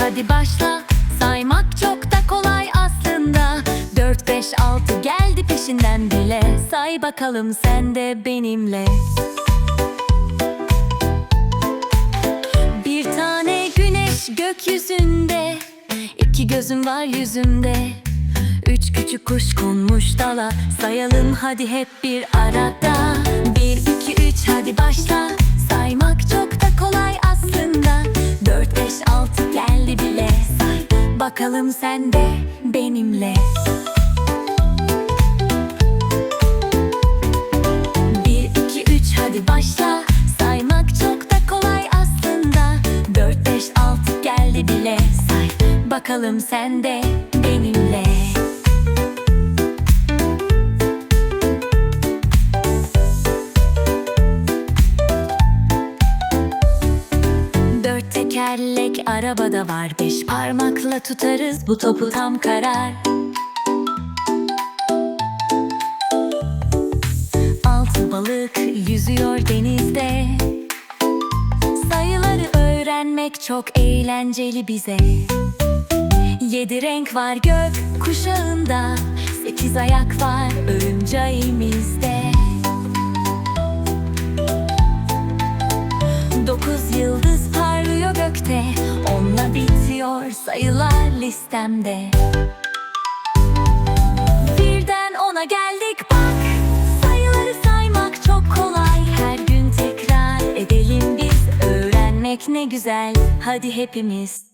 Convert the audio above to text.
hadi başla. Saymak çok da kolay aslında. 4 5 6 geldi peşinden bile. Say bakalım sen de benimle. Bir tane güneş gökyüzünde. İki gözüm var yüzümde. Üç küçük kuş konmuş dala. Sayalım hadi hep bir arada. Bir iki üç hadi başla. Bakalım sen de benimle. Bir iki üç hadi başla. Saymak çok da kolay aslında. Dört beş altı geldi bile. Say. Bakalım sen de tekerlek arabada var. Beş parmakla tutarız bu topu tam karar. Altı balık yüzüyor denizde. Sayıları öğrenmek çok eğlenceli bize. Yedi renk var gök kuşağında. Sekiz ayak var örümceğimizde listemde. Birden ona geldik bak. Sayıları saymak çok kolay. Her gün tekrar edelim biz. Öğrenmek ne güzel. Hadi hepimiz